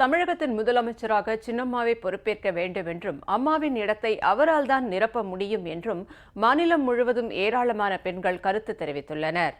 தமிழகத்தின் முதலமைச்சராக சின்னம்மாவை பொறுப்பேற்க வேண்டும் என்றும் அம்மாவின் இடத்தை அவரால் தான் நிரப்ப முடியும் என்றும் மாநிலம் முழுவதும் ஏராளமான பெண்கள் கருத்து தெரிவித்துள்ளனர்.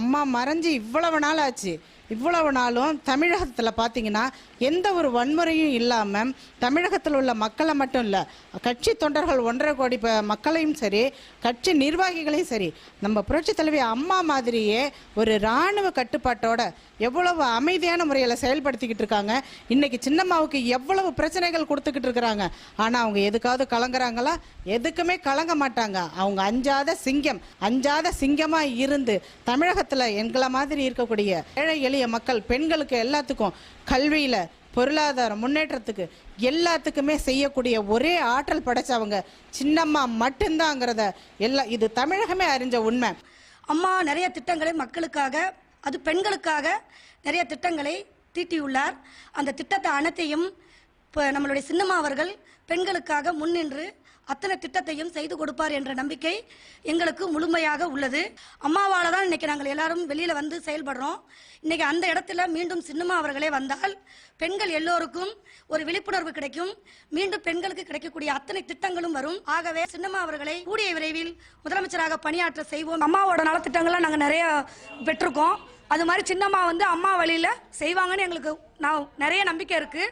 அம்மா மறைஞ்சு இவ்வளவு நாள் ஆச்சு. இவ்வளவு நாளும் தமிழகத்தில் பார்த்தீங்கன்னா எந்த ஒரு வன்முறையும் இல்லாமல் தமிழகத்தில் உள்ள மக்களை மட்டும் இல்லை கட்சி தொண்டர்கள் ஒன்றரை கோடி ப- மக்களையும் சரி கட்சி நிர்வாகிகளையும் சரி நம்ம புரட்சி தலைவி அம்மா மாதிரியே ஒரு இராணுவ கட்டுப்பாட்டோட எவ்வளவு அமைதியான முறையில் செயல்படுத்திக்கிட்டு இருக்காங்க. இன்னைக்கு சின்னம்மாவுக்கு எவ்வளவு பிரச்சனைகள் கொடுத்துக்கிட்டு இருக்கிறாங்க. ஆனால் அவங்க எதுக்காவது கலங்குறாங்களா? எதுக்குமே கலங்க மாட்டாங்க. அவங்க அஞ்சாத சிங்கம் அஞ்சாத சிங்கமாக இருந்து தமிழகத்தில் எங்களை மாதிரி இருக்கக்கூடிய ஏழை எளிய மக்கள் பெண்களுக்கு எல்லாத்துக்கும் கல்வியில பொருளாதார முன்னேற்றத்துக்கு எல்லாத்துக்குமே செய்யக்கூடிய ஒரே ஆற்றல் படைச்சவங்க சின்னம்மா மட்டும்தாங்கிறத எல்லா இது தமிழகமே அறிஞ்ச உண்மை. அம்மா நிறைய திட்டங்களை மக்களுக்காக அது பெண்களுக்காக நிறைய திட்டங்களை தீட்டியுள்ளார். அந்த திட்டத்தை அனைத்தையும் இப்போ நம்மளுடைய சின்னம்மா அவர்கள் பெண்களுக்காக முன்னின்று அத்தனை திட்டத்தையும் செய்து கொடுப்பார் என்ற நம்பிக்கை எங்களுக்கு முழுமையாக உள்ளது. அம்மாவால தான் இன்னைக்கு நாங்கள் எல்லாரும் வெளியில வந்து செயல்படுறோம். இன்னைக்கு அந்த இடத்துல மீண்டும் சின்னம்மா அவர்களே வந்தால் பெண்கள் எல்லோருக்கும் ஒரு விழிப்புணர்வு கிடைக்கும். மீண்டும் பெண்களுக்கு கிடைக்கக்கூடிய அத்தனை திட்டங்களும் வரும். ஆகவே சின்னம்மா அவர்களை கூடிய விரைவில் முதலமைச்சராக பணியாற்ற செய்வோம். அம்மாவோட நலத்திட்டங்கள்லாம் நாங்கள் நிறைய பெற்றிருக்கோம். அது மாதிரி சின்னம்மா வந்து அம்மா வழியில செய்வாங்கன்னு எங்களுக்கு நான் நிறைய நம்பிக்கை இருக்கு.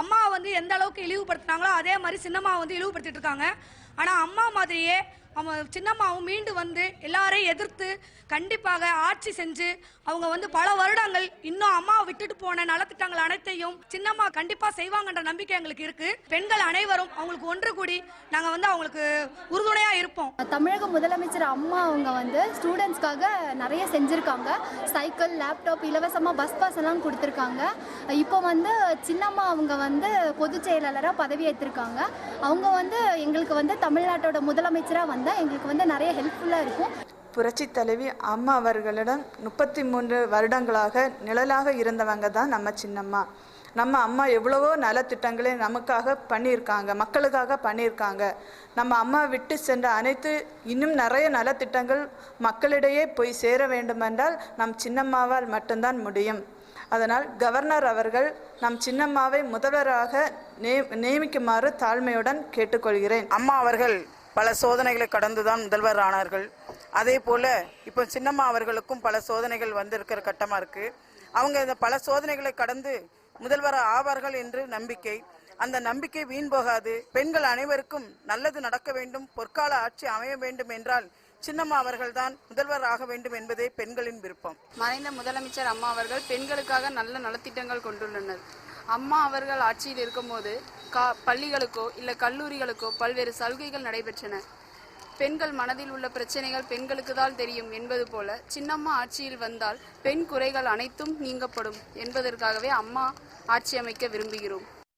அம்மா வந்து எந்த அளவுக்கு இழிவுபடுத்தினாங்களோ அதே மாதிரி சின்னம்மா வந்து இழிவுபடுத்திட்டு இருக்காங்க ஆனால் அம்மா மாதிரியே அவங்க சின்னம்மாவும் மீண்டு வந்து எல்லாரையும் எதிர்த்து கண்டிப்பாக ஆட்சி செஞ்சு அவங்க வந்து பல வருடங்கள் இன்னும் அம்மாவை விட்டுட்டு போன நலத்திட்டங்கள் அனைத்தையும் சின்னம்மா கண்டிப்பா செய்வாங்கன்ற நம்பிக்கை எங்களுக்கு இருக்கு. பெண்கள் அனைவரும் அவங்களுக்கு ஒன்று கூடி நாங்க வந்து அவங்களுக்கு உறுதுணையா இருப்போம். தமிழக முதலமைச்சர் அம்மா அவங்க வந்து ஸ்டூடெண்ட்ஸ்க்காக நிறைய செஞ்சுருக்காங்க. சைக்கிள் லேப்டாப் இலவசமாக பஸ் பாஸ் எல்லாம் கொடுத்துருக்காங்க. இப்போ வந்து சின்னம்மா அவங்க வந்து பொதுச் செயலாளராக பதவியேற்றிருக்காங்க. அவங்க வந்து எங்களுக்கு வந்து தமிழ்நாட்டோட முதலமைச்சராக வந்தால் எங்களுக்கு வந்து நிறைய ஹெல்ப்ஃபுல்லாக இருக்கும். புரட்சி தலைவி அம்மா அவர்களிடம் முப்பத்தி மூன்று வருடங்களாக நிழலாக இருந்தவங்க தான் நம்ம சின்னம்மா. நம்ம அம்மா எவ்வளவோ நலத்திட்டங்களை நமக்காக பண்ணியிருக்காங்க மக்களுக்காக பண்ணியிருக்காங்க. நம்ம அம்மா விட்டு சென்ற அனைத்து இன்னும் நிறைய நலத்திட்டங்கள் மக்களிடையே போய் சேர வேண்டுமென்றால் நம் சின்னம்மாவால் மட்டும்தான் முடியும். அதனால் கவர்னர் அவர்கள் நம் சின்னம்மாவை முதல்வராக நே நியமிக்குமாறு தாழ்மையுடன் கேட்டுக்கொள்கிறேன். அம்மா அவர்கள் பல சோதனைகளை கடந்து தான் முதல்வர் ஆனார்கள். அதே போல இப்போ சின்னம்மா அவர்களுக்கும் பல சோதனைகள் வந்திருக்கிற கட்டமாக இருக்கு. அவங்க இந்த பல சோதனைகளை கடந்து முதல்வர் ஆவார்கள் என்று நம்பிக்கை. அந்த நம்பிக்கை வீண் போகாது. பெண்கள் அனைவருக்கும் நல்லது நடக்க வேண்டும். பொற்கால ஆட்சி அமைய வேண்டும் என்றால் சின்னம்மா அவர்கள்தான் முதல்வர் ஆக வேண்டும் என்பதே பெண்களின் விருப்பம். மறைந்த முதலமைச்சர் அம்மா அவர்கள் பெண்களுக்காக நல்ல நலத்திட்டங்கள் கொண்டுள்ளனர். அம்மா அவர்கள் ஆட்சியில் இருக்கும்போது கா பள்ளிகளுக்கோ இல்லை கல்லூரிகளுக்கோ பல்வேறு சலுகைகள் நடைபெற்றன. பெண்கள் மனதில் உள்ள பிரச்சனைகள் பெண்களுக்கு தான் தெரியும் என்பது போல சின்னம்மா ஆட்சியில் வந்தால் பெண் குறைகள் அனைத்தும் நீங்கப்படும் என்பதற்காகவே அம்மா ஆட்சி அமைக்க விரும்புகிறோம்.